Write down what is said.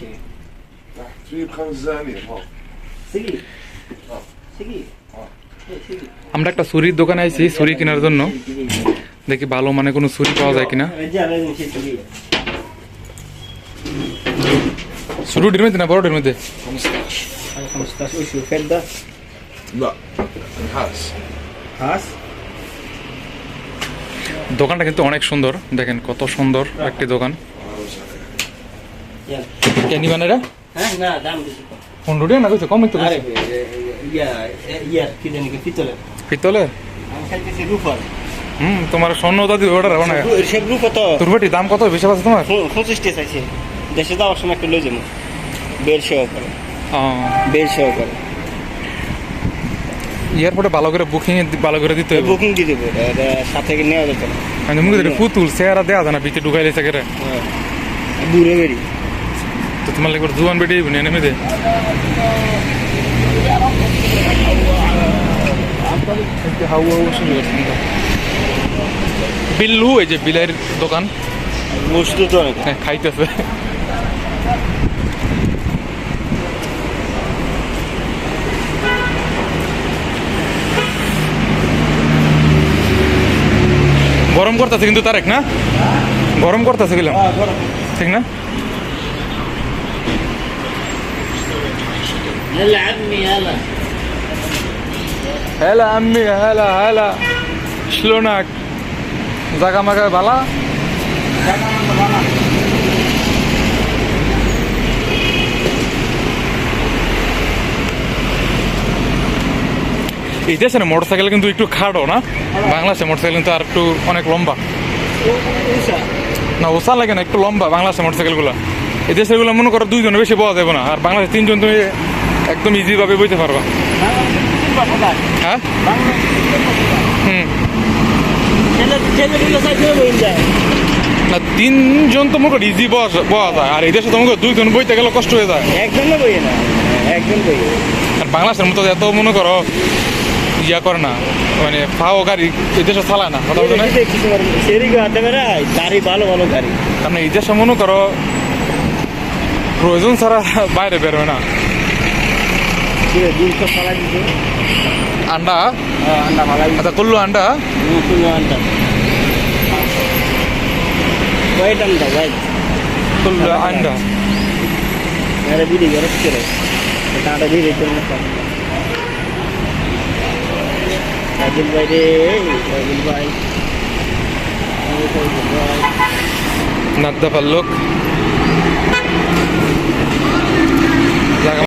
شيء تجيب خمس دنانير ها سقي آه. سقي آه. إيه، سقي আমরা একটা ছুরির দোকানে আইছি ছুরি কেনার জন্য দেখি ভালো মানে কোনো ছুরি পাওয়া যায় কিনা رجال لازم شيء سقي ছোটটির মধ্যে না বড়টির মধ্যে 15 هذا 15 وش الفردة لا نحاس هاس দোকানটা কিন্তু অনেক সুন্দর দেখেন কত সুন্দর একটি দোকান কেনি Yan di mana dah? Ha, na dam di situ. Pun হুম তোমার স্বর্ণ দাদি অর্ডার হবে না? গ্রুপ কত দাম কত? বেশি আছে তোমার? দেশে যাওয়ার সময় একটু লই যাব। বেল সহ করে। বেল সহ করে। এয়ারপোর্টে ভালো করে বুকিং ভালো করে দিতে হবে বুকিং দিয়ে দেবো সাথে নেওয়া যেত না মুখে ফুতুল চেহারা দেওয়া যায় না ভিতরে ঢুকাইলে সেখানে হ্যাঁ। দূরে বেরিয়ে তো তোমার লাগে জুয়ান বেটি বুনে নেমে দে। বিল্লু এই যে বিলের দোকান। হ্যাঁ, খাইতেছে। গরম করতেছে কিন্তু তারেক না? গরম করতেছে গেলাম। ঠিক না? يلا عمي يلا هلا عمي هلا هلا شلونك জাগা মাগা ভালা এই দেশে মোটর সাইকেল কিন্তু একটু খাটো না বাংলাদেশে মোটর সাইকেল কিন্তু আর একটু অনেক লম্বা না ওসা লাগে না একটু লম্বা বাংলাদেশে মোটর সাইকেলগুলো এই দেশের গুলো মনে করো দুইজনে বেশি পাওয়া যাবে না আর বাংলাদেশে তিনজন তুমি একদম ইজি ভাবে বইতে পারবা। হ্যাঁ। না, তিনজন তো মনে ইজি বয়া যায়, আর এই দেশে তোমাকে দুইজন বইতে গেলে কষ্ট হয়ে যায়। একজন বই না একজন আর বাংলাদেশের মতো এত মনে করো ইয়া করে না মানে ফাও গাড়ি এই দেশে চালায় না, কথা বলতে গাড়ি ভালো ভালো গাড়ি কারণ এই দেশে মনে করো প্রয়োজন ছাড়া বাইরে বেরোয় না। দুশো ফালা দিছে আন্ডা আন্ডা ফালা দিছে আচ্ছা করল আন্ডা নতুন আন্ডা হোয়াইট আন্ডা হোয়াইট করল আন্ডা মেরে বিড়ি গরম করে কাঁটা বিড়ি জন্য রাজুল ভাই রে রাজুল ভাই রাজুল ভাই নাদ্দা পাল্লোক